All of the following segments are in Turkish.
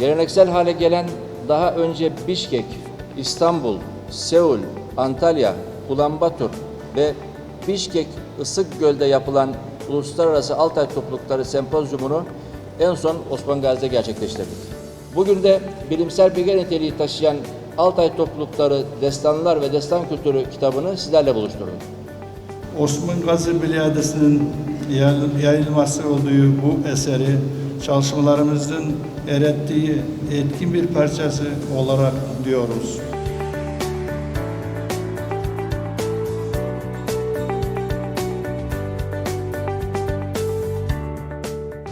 Geleneksel hale gelen daha önce Bişkek, İstanbul, Seul, Antalya, Ulanbator ve Bişkek Isık Göl'de yapılan Uluslararası Altay Toplulukları Sempozyumunu en son Osman Gazi'de gerçekleştirdik. Bugün de bilimsel bilgi niteliği taşıyan Altay Toplulukları Destanlar ve Destan Kültürü kitabını sizlerle buluşturduk. Osman Gazi Bilyadesi'nin yayıl- yayılması olduğu bu eseri çalışmalarımızın erettiği etkin bir parçası olarak diyoruz.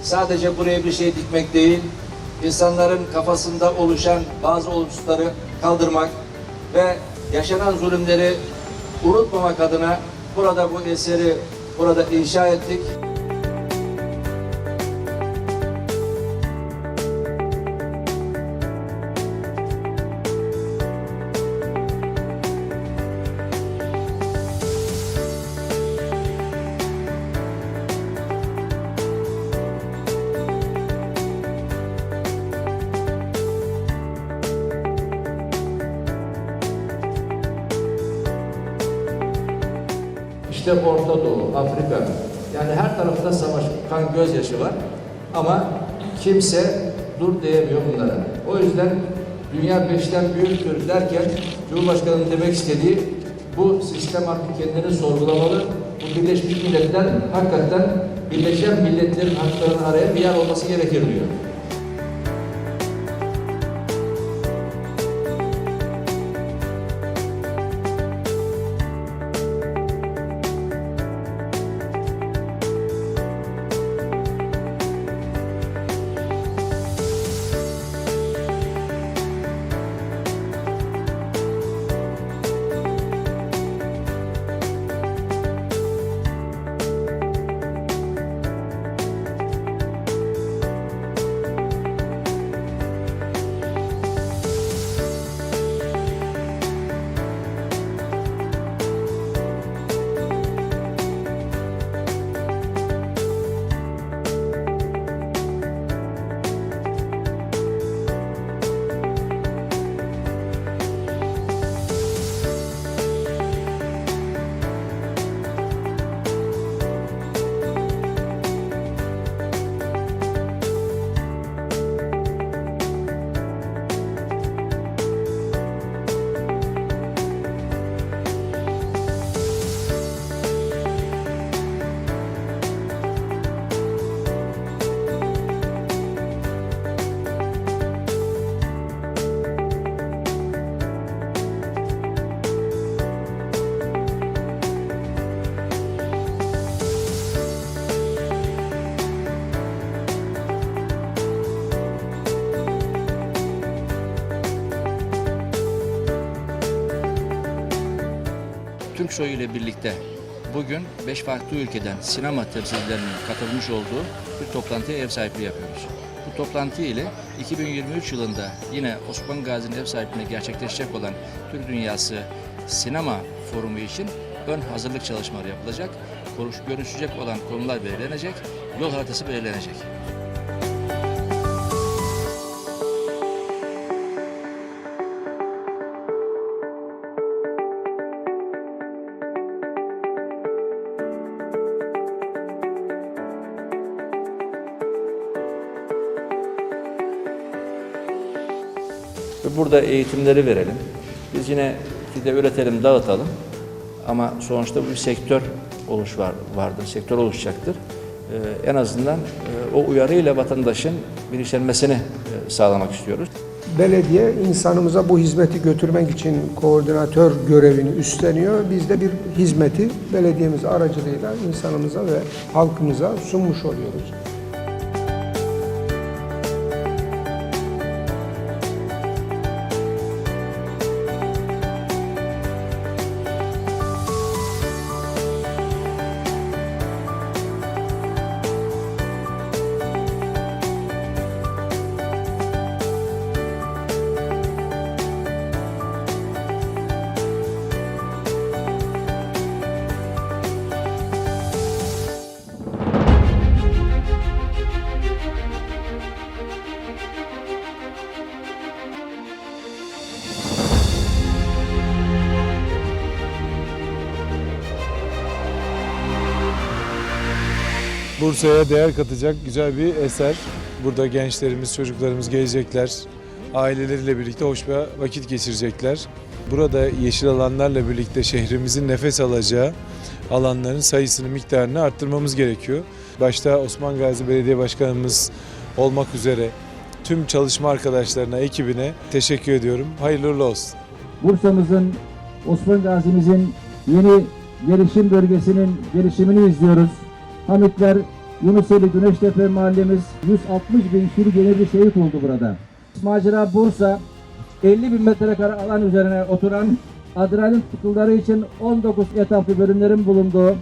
Sadece buraya bir şey dikmek değil, insanların kafasında oluşan bazı olumsuzları kaldırmak ve yaşanan zulümleri unutmamak adına burada bu eseri burada inşa ettik. İşte Orta Doğu, Afrika, yani her tarafta savaş, kan gözyaşı var. Ama kimse dur diyemiyor bunlara. O yüzden dünya beşten büyüktür derken Cumhurbaşkanı'nın demek istediği bu sistem artık kendini sorgulamalı. Bu Birleşmiş Milletler hakikaten Birleşen Milletler'in haklarını arayan bir yer olması gerekir diyor. Türk Soyu ile birlikte bugün beş farklı ülkeden sinema temsilcilerinin katılmış olduğu bir toplantıya ev sahipliği yapıyoruz. Bu toplantı ile 2023 yılında yine Osman Gazi'nin ev sahipliğinde gerçekleşecek olan Türk Dünyası Sinema Forumu için ön hazırlık çalışmaları yapılacak. Görüşecek olan konular belirlenecek, yol haritası belirlenecek. Ve burada eğitimleri verelim. Biz yine fide üretelim, dağıtalım. Ama sonuçta bu bir sektör oluş var, vardır, sektör oluşacaktır. Ee, en azından e, o uyarıyla vatandaşın bilinçlenmesini e, sağlamak istiyoruz. Belediye insanımıza bu hizmeti götürmek için koordinatör görevini üstleniyor. Biz de bir hizmeti belediyemiz aracılığıyla insanımıza ve halkımıza sunmuş oluyoruz. Bursa'ya değer katacak güzel bir eser. Burada gençlerimiz, çocuklarımız gelecekler. Aileleriyle birlikte hoş bir vakit geçirecekler. Burada yeşil alanlarla birlikte şehrimizin nefes alacağı alanların sayısını, miktarını arttırmamız gerekiyor. Başta Osman Gazi Belediye Başkanımız olmak üzere tüm çalışma arkadaşlarına, ekibine teşekkür ediyorum. Hayırlı olsun. Bursa'mızın, Osman Gazi'mizin yeni gelişim bölgesinin gelişimini izliyoruz. Hamitler, Yunuseli Güneştepe mahallemiz 160 bin yeni bir şehit oldu burada. Macera Bursa 50 bin metrekare alan üzerine oturan adrenalin tutukları için 19 etaplı bölümlerin bulunduğu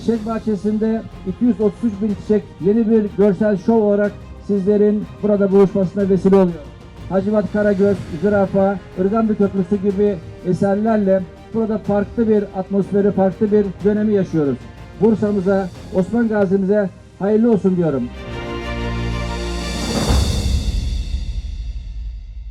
Çiçek Bahçesi'nde 233 bin çiçek yeni bir görsel şov olarak sizlerin burada buluşmasına vesile oluyor. Hacivat Karagöz, Zürafa, Irgandı Köprüsü gibi eserlerle burada farklı bir atmosferi, farklı bir dönemi yaşıyoruz. Bursa'mıza, Osman Gazi'mize hayırlı olsun diyorum.